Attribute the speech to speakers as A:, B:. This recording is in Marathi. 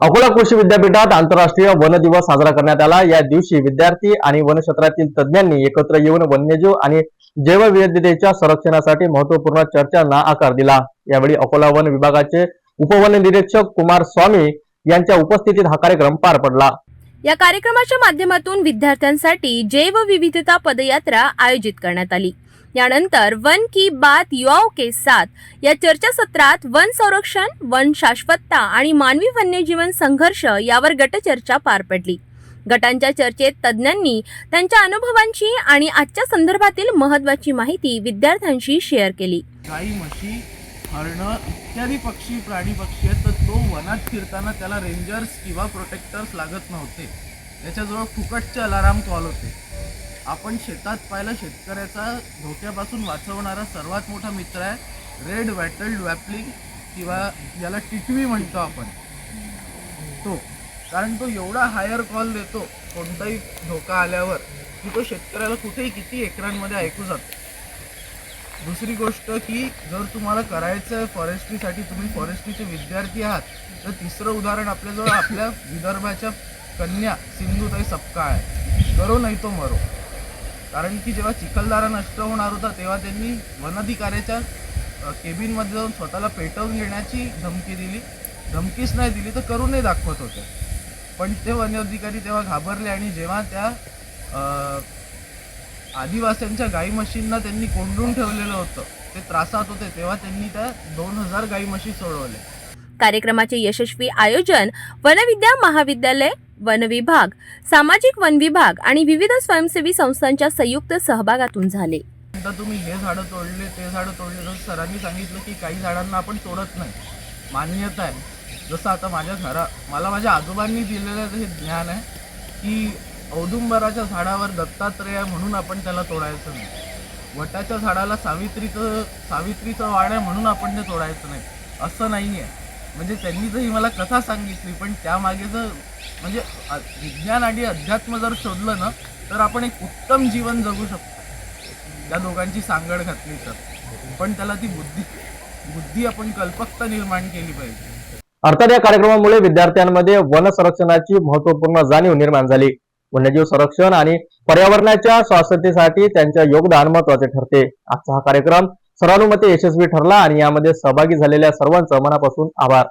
A: अकोला कृषी विद्यापीठात आंतरराष्ट्रीय वन दिवस साजरा करण्यात आला. या दिवशी विद्यार्थी आणि वन क्षेत्रातील तज्ज्ञांनी एकत्र येऊन वन्यजीव आणि जैवविविधतेच्या संरक्षणासाठी महत्त्वपूर्ण चर्चांना आकार दिला. यावेळी अकोला वन विभागाचे उपवन निरीक्षक कुमार स्वामी यांच्या उपस्थितीत हा कार्यक्रम पार पडला.
B: या कार्यक्रमाच्या माध्यमातून विद्यार्थ्यांसाठी जैवविविधता पदयात्रा आयोजित करण्यात आली. यानंतर वन की बात युवाओं के साथ. या चर्चासत्रात वन संरक्षण वन शाश्वतता आणि मानवी वन्यजीवन संघर्ष यावर गटचर्चा पार पडली. गटांच्या चर्चेत तज्ज्ञांनी त्यांच्या अनुभवांची आणि आजच्या संदर्भातील महत्वाची माहिती विद्यार्थ्यांशी शेअर केली.
C: गाई म्हशी हरणं इत्यादी पक्षी प्राणी पक्षी आहेत तर तो वनात फिरताना त्याला रेंजर्स किंवा प्रोटेक्टर्स लागत नव्हते. त्याच्याजवळ फुकटचे अलाराम कॉल होते. आपण शेतात पाहिलं शेतकऱ्याचा धोक्यापासून वाचवणारा सर्वात मोठा मित्र आहे रेड वॅटल्ड वॅपलिंग किंवा याला टिटवी म्हणतो आपण. तो. कारण तो एवढा हायर कॉल देतो कोणताही धोका आल्यावर की तो शेतकऱ्याला कुठेही किती एकरांमध्ये ऐकू जातो. दुसरी गोष्ट की जर तुम्हाला करायचं आहे फॉरेस्ट्रीसाठी तुम्ही फॉरेस्ट्रीचे विद्यार्थी आहात तर तिसरं उदाहरण आपल्याजवळ आपल्या विदर्भाच्या कन्या सिंधुताई सपकाळ आहे. करो नाही तो मरो. कारण की जेव्हा चिखलदारा नष्ट होणार होता तेव्हा त्यांनी वनाधिकाऱ्याच्या केबिनमध्ये जाऊन स्वतःला पेटवून घेण्याची धमकी दिली. धमकीच नाही दिली तर करूनही दाखवत होते. पण ते वनाधिकारी तेव्हा घाबरले आणि जेव्हा त्या आदिवास्यांच्या आदिवासींच्या गाई म्हशींना त्यांनी कोंडून ठेवलेलं होतं ते त्रासात होते तेव्हा त्यांनी त्या दोन हजार गाई म्हशी सोडवले
B: कार्यक्रमाचे यशस्वी आयोजन वनविद्या महाविद्यालय वन विभाग सामाजिक वन विभाग आणि विविध स्वयंसेवी संस्थांच्या संयुक्त सहभागातून झाले.
C: आता तुम्ही हे झाडं तोडले ते झाडं तोडले तर सरांनी सांगितलं की काही झाडांना आपण तोडत नाही. मान्यता आहे. जसं आता माझ्या घरा मला माझ्या आजोबांनी दिलेलं हे ज्ञान आहे की औदुंबराच्या झाडावर दत्तात्रेय आहे म्हणून आपण त्याला तोडायचं नाही. वटाच्या झाडाला सावित्रीचं सावित्रीचं वाण आहे म्हणून आपण ते तोडायचं नाही. असं नाही आहे म्हणजे त्यांनी जरी ही मला कथा सांगितली पण त्यामागे जर म्हणजे विज्ञान आणि अध्यात्म जर शोधलं ना तर आपण एक उत्तम जीवन जगू शकतो. त्या दोघांची सांगड घातली तर. पण त्याला ती बुद्धी बुद्धी आपण कल्पकता निर्माण केली पाहिजे.
A: अर्थात या कार्यक्रमामुळे विद्यार्थ्यांमध्ये वन संरक्षणाची महत्त्वपूर्ण जाणीव निर्माण झाली. वन्यजीव संरक्षण आणि पर्यावरणाच्या स्वास्थ्यतेसाठी त्यांचे योगदान महत्त्वाचे ठरते. आजचा हा कार्यक्रम सर्वानुमते यशस्वी ठरला आणि यामध्ये सहभागी झालेल्या सर्वांचं मनापासून आभार.